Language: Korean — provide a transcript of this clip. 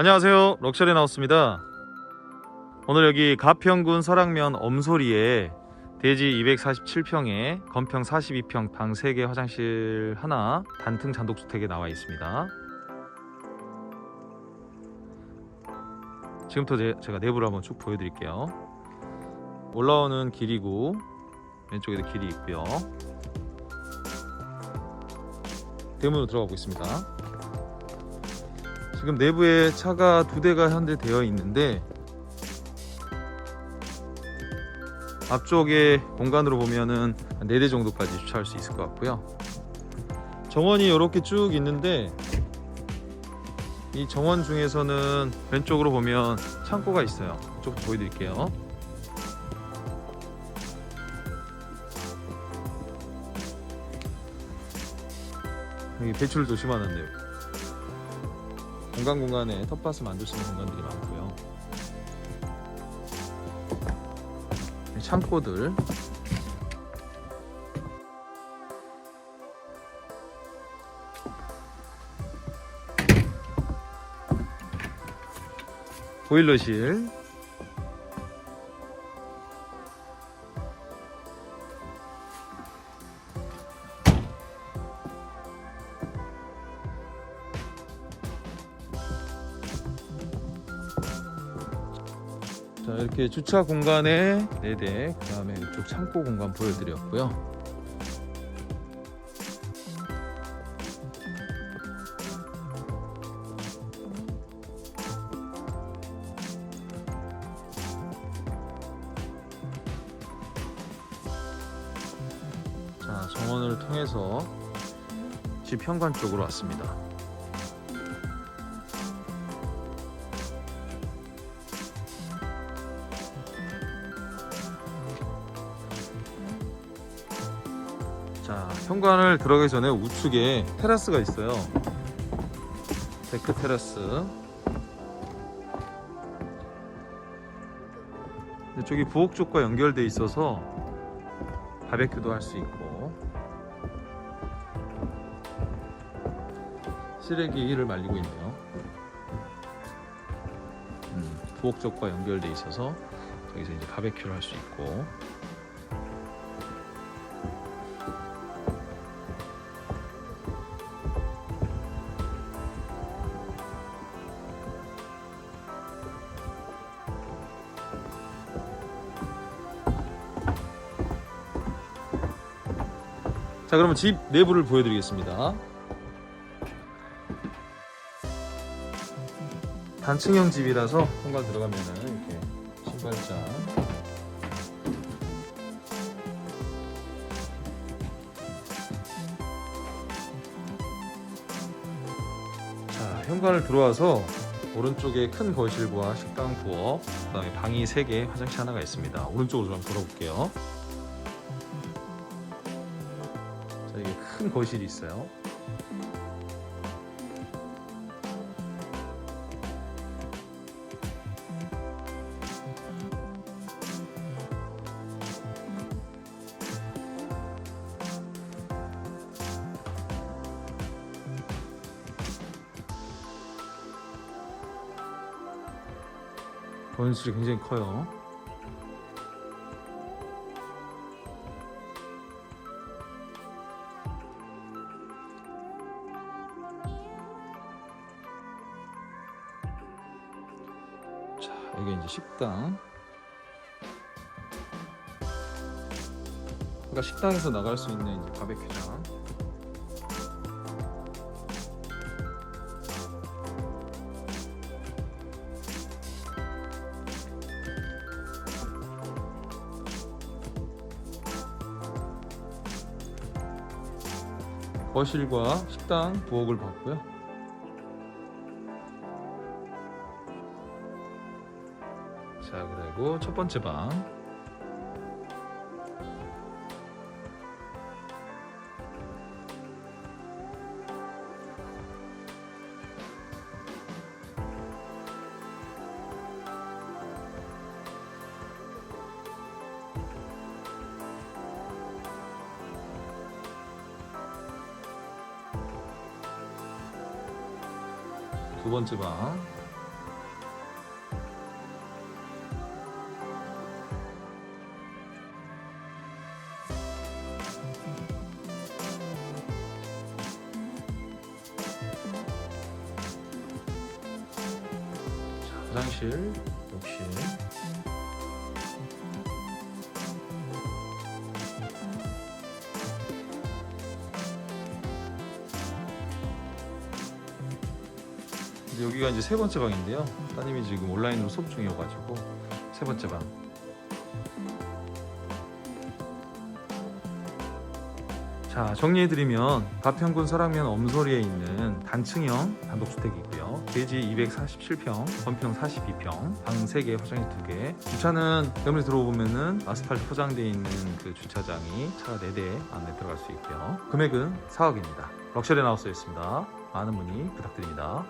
안녕하세요. 럭셔리 나왔습니다. 오늘 여기 가평군 설악면 엄소리에 대지 247평에 건평 42평 방 3개 화장실 하나 단층 단독주택에 나와 있습니다. 지금부터 제, 제가 내부를 한번 쭉 보여드릴게요. 올라오는 길이고 왼쪽에도 길이 있고요. 대문으로 들어가 보겠습니다 지금 내부에 차가 두 대가 현재 되어 있는데 앞쪽에 공간으로 보면은 네 대 정도까지 주차할 수 있을 것 같고요. 정원이 이렇게 쭉 있는데 이 정원 중에서는 왼쪽으로 보면 창고가 있어요. 이쪽 보여드릴게요. 여기 배출도 심하는데요. 공간 공간에 텃밭을 만들 수 있는 공간들이 많고요. 창고들 보일러실 자 이렇게 주차 공간에 4대 그 다음에 이쪽 창고 공간 보여드렸고요. 자 정원을 통해서 집 현관 쪽으로 왔습니다 자, 현관을 들어가기 전에 우측에 테라스가 있어요. 데크 테라스. 이쪽이 부엌 쪽과 연결돼 있어서 바베큐도 할 수 있고 쓰레기를 말리고 있네요. 음, 부엌 쪽과 연결돼 있어서 저기서 이제 바베큐를 할 수 있고 자 그러면 집 내부를 보여드리겠습니다. 단층형 집이라서 현관 들어가면은 이렇게 신발장. 자 현관을 들어와서 오른쪽에 큰 거실과 식당 부엌 그 다음에 방이 3개 화장실 하나가 있습니다. 오른쪽으로 좀 돌아볼게요 큰 거실이 있어요. 거실이 굉장히 커요. 자, 여기 이제 식당. 그러니까 식당에서 나갈 수 있는 이제 바베큐장. 거실과 식당 부엌을 봤고요. 자 그리고 첫 번째 방. 두 번째 방 화장실, 욕실. 이제 여기가 이제 세 번째 방인데요. 따님이 지금 온라인으로 수업 중이어가지고 세 번째 방. 자 정리해드리면 가평군 설악면 엄소리에 있는 단층형 단독주택이고요. 대지 247평, 건평 42평, 방 3개, 화장실 2개. 주차는 여기 들어오면은 아스팔트 포장되어 있는 그 주차장이 차가 4대 안에 들어갈 수 있고요. 금액은 4억입니다. 럭셔리 하우스였습니다. 많은 문의 부탁드립니다